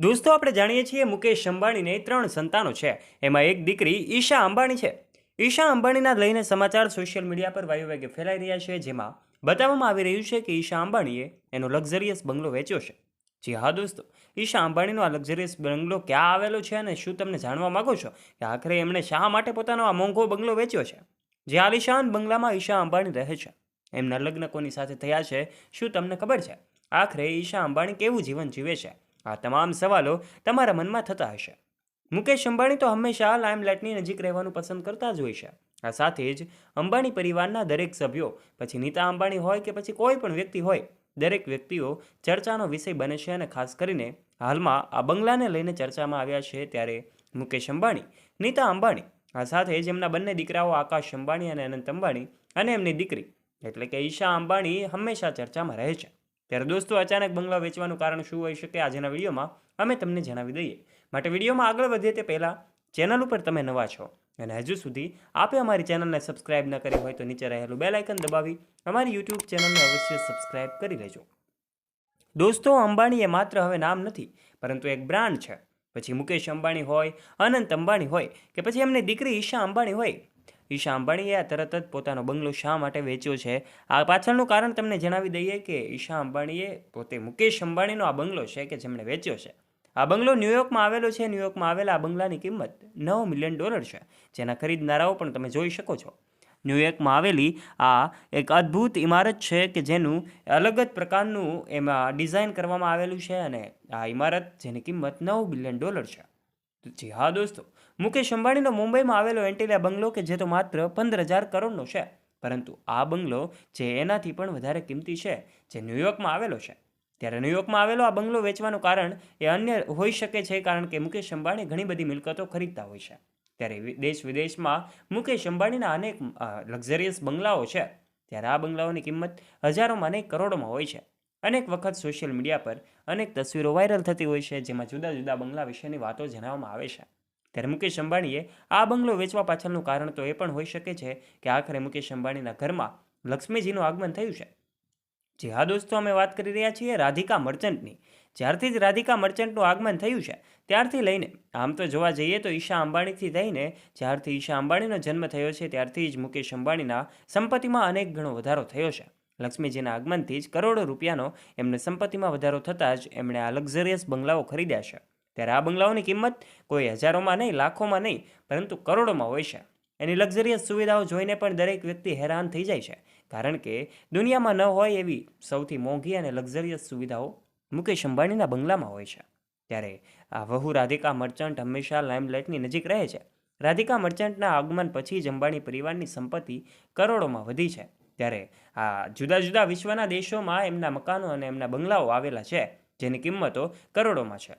દોસ્તો, આપણે જાણીએ છીએ મુકેશ અંબાણીને ત્રણ સંતાનો છે. એમાં એક દીકરી ઈશા અંબાણી છે. ઈશા અંબાણીના લઈને સમાચાર સોશિયલ મીડિયા પર વાયુવેગે ફેલાઈ રહ્યા છે, જેમાં બતાવવામાં આવી રહ્યું છે કે ઈશા અંબાણીએ એનો લક્ઝરિયસ બંગલો વેચ્યો છે. જી હા, દોસ્તો, ઈશા અંબાણીનો આ લક્ઝરિયસ બંગલો ક્યાં આવેલો છે અને શું તમને જાણવા માંગો છો કે આખરે એમણે શા માટે પોતાનો આ મોંઘો બંગલો વેચ્યો છે? જે આલિશાન બંગલામાં ઈશા અંબાણી રહે છે. એમના લગ્ન કોની સાથે થયા છે, શું તમને ખબર છે? આખરે ઈશા અંબાણી કેવું જીવન જીવે છે? આ તમામ સવાલો તમારા મનમાં થતા હશે. મુકેશ અંબાણી તો હંમેશા લાઇમલાઇટની નજીક રહેવાનું પસંદ કરતા જ હોય છે. આ સાથે જ અંબાણી પરિવારના દરેક સભ્યો, પછી નીતા અંબાણી હોય કે પછી કોઈ પણ વ્યક્તિ હોય, દરેક વ્યક્તિઓ ચર્ચાનો વિષય બને છે અને ખાસ કરીને હાલમાં આ બંગલાને લઈને ચર્ચામાં આવ્યા છે ત્યારે મુકેશ અંબાણી, નીતા અંબાણી, આ સાથે જ એમના બંને દીકરાઓ આકાશ અંબાણી અને અનંત અંબાણી અને એમની દીકરી, એટલે કે ઈશા અંબાણી હંમેશા ચર્ચામાં રહે છે. ત્યારે દોસ્તો, અચાનક બંગલા વેચવાનું કારણ શું હોઈ શકે આજના વિડીયોમાં અમે તમને જણાવી દઈએ. માટે વિડીયોમાં આગળ વધે તે પહેલાં ચેનલ ઉપર તમે નવા છો અને હજુ સુધી આપે અમારી ચેનલને સબસ્ક્રાઇબ ન કરી હોય તો નીચે રહેલું બેલ આઇકન દબાવી અમારી યુટ્યુબ ચેનલને અવશ્ય સબસ્ક્રાઇબ કરી લેજો. દોસ્તો, અંબાણી એ માત્ર હવે નામ નથી, પરંતુ એક બ્રાન્ડ છે. પછી મુકેશ અંબાણી હોય, અનંત અંબાણી હોય કે પછી એમની દીકરી ઈશા અંબાણી હોય. ઈશા અંબાણીએ તરત જ પોતાનો બંગલો શા માટે વેચ્યો છે? આ પાછળનું કારણ તમને જણાવી દઈએ કે ઈશા અંબાણીએ પોતે મુકેશ અંબાણીનો આ બંગલો છે કે જેમણે વેચ્યો છે. આ બંગલો ન્યુયોર્કમાં આવેલો છે. ન્યુયોર્કમાં આવેલા આ બંગલાની કિંમત નવ મિલિયન ડોલર છે. જેના ખરીદનારાઓ પણ તમે જોઈ શકો છો. ન્યૂયોર્કમાં આવેલી આ એક અદ્ભુત ઇમારત છે કે જેનું અલગ જ પ્રકારનું એમાં ડિઝાઇન કરવામાં આવેલું છે અને આ ઇમારત જેની કિંમત નવ બિલિયન ડોલર છે. જી હા દોસ્તો. મુકેશ અંબાણીનો મુંબઈમાં આવેલો એન્ટીલા બંગલો કે જે તો માત્ર પંદર હજાર કરોડનો છે, પરંતુ આ બંગલો જે એનાથી પણ વધારે કિંમતી છે, જે ન્યૂયોર્કમાં આવેલો છે. ત્યારે ન્યૂયોર્કમાં આવેલો આ બંગલો વેચવાનું કારણ એ અન્ય હોઈ શકે છે, કારણ કે મુકેશ અંબાણી ઘણી બધી મિલકતો ખરીદતા હોય છે. ત્યારે દેશ વિદેશમાં મુકેશ અંબાણીના અનેક લક્ઝરિયસ બંગલાઓ છે. ત્યારે આ બંગલાઓની કિંમત હજારોમાં અનેક કરોડોમાં હોય છે. અનેક વખત સોશિયલ મીડિયા પર અનેક તસવીરો વાયરલ થતી હોય છે, જેમાં જુદા જુદા બંગલા વિશેની વાતો જણાવવામાં આવે છે. ત્યારે મુકેશ અંબાણીએ આ બંગલો વેચવા પાછળનું કારણ તો એ પણ હોઈ શકે છે કે આખરે મુકેશ અંબાણીના ઘરમાં લક્ષ્મીજીનું આગમન થયું છે. જી હા દોસ્તો, અમે વાત કરી રહ્યા છીએ રાધિકા મર્ચન્ટની જ્યારથી જ રાધિકા મર્ચન્ટનું આગમન થયું છે, ત્યારથી લઈને, આમ તો જોવા જઈએ તો ઈશા અંબાણીથી થઈને, જ્યારથી ઈશા અંબાણીનો જન્મ થયો છે, ત્યારથી જ મુકેશ અંબાણીના સંપત્તિમાં અનેક ગણો વધારો થયો છે. લક્ષ્મીજીના આગમનથી જ કરોડો રૂપિયાનો એમને સંપત્તિમાં વધારો થતાં જ એમણે આ લક્ઝરિયસ બંગલાઓ ખરીદ્યા છે. ત્યારે આ બંગલાઓની કિંમત કોઈ હજારોમાં નહીં, લાખોમાં નહીં, પરંતુ કરોડોમાં હોય છે. એની લક્ઝરિયસ સુવિધાઓ જોઈને પણ દરેક વ્યક્તિ હેરાન થઈ જાય છે, કારણ કે દુનિયામાં ન હોય એવી સૌથી મોંઘી અને લક્ઝરિયસ સુવિધાઓ મુકેશ અંબાણીના બંગલામાં હોય છે. ત્યારે આ વહુ રાધિકા મર્ચન્ટ હંમેશા લાઇમલાઇટની નજીક રહે છે. રાધિકા મર્ચન્ટના આગમન પછી જ અંબાણી પરિવારની સંપત્તિ કરોડોમાં વધી છે. ત્યારે આ જુદા જુદા વિશ્વના દેશોમાં એમના મકાનો અને એમના બંગલાઓ આવેલા છે, જેની કિંમતો કરોડોમાં છે.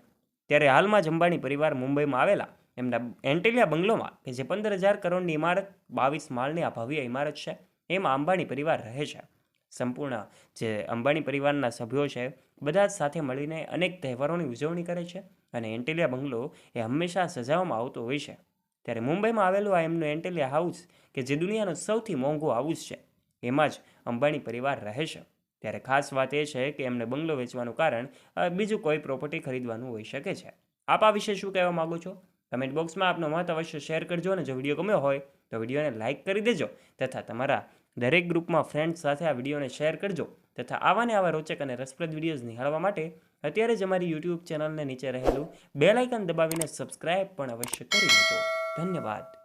ત્યારે હાલમાં જ અંબાણી પરિવાર મુંબઈમાં આવેલા. એમના એન્ટેલિયા બંગલોમાં, કે જે પંદર હજાર કરોડની ઇમારત, બાવીસ માળની આ ભવ્ય ઇમારત છે, એમાં અંબાણી પરિવાર રહે છે. સંપૂર્ણ જે અંબાણી પરિવારના સભ્યો છે, બધા જ સાથે મળીને અનેક તહેવારોની ઉજવણી કરે છે અને એન્ટેલિયા બંગલો એ હંમેશા સજાવવામાં આવતો હોય છે. ત્યારે મુંબઈમાં આવેલું આ એમનું એન્ટેલિયા હાઉસ, કે જે દુનિયાનો સૌથી મોંઘો હાઉસ છે એમાં જ અંબાણી પરિવાર રહે છે. ત્યારે ખાસ વાત એ છે કે એમને બંગલો વેચવાનું કારણ બીજું કોઈ પ્રોપર્ટી ખરીદવાનું હોઈ શકે છે. આપ આ વિશે શું કહેવા માગો છો? કમેન્ટ બોક્સમાં આપનો મત અવશ્ય શેર કરજો અને જો વીડિયો ગમ્યો હોય, તો વિડીયોને લાઇક કરી દેજો તથા તમારા દરેક ગ્રુપમાં ફ્રેન્ડ્સ સાથે આ વિડીયોને શેર કરજો તથા આવા ને આવા રોચક અને રસપ્રદ વિડીયોઝ નિહાળવા માટે અત્યારે જ અમારી યુટ્યુબ ચેનલને નીચે રહેલું બેલ દબાવીને સબસ્ક્રાઇબ પણ અવશ્ય કરી લેજો ધન્યવાદ.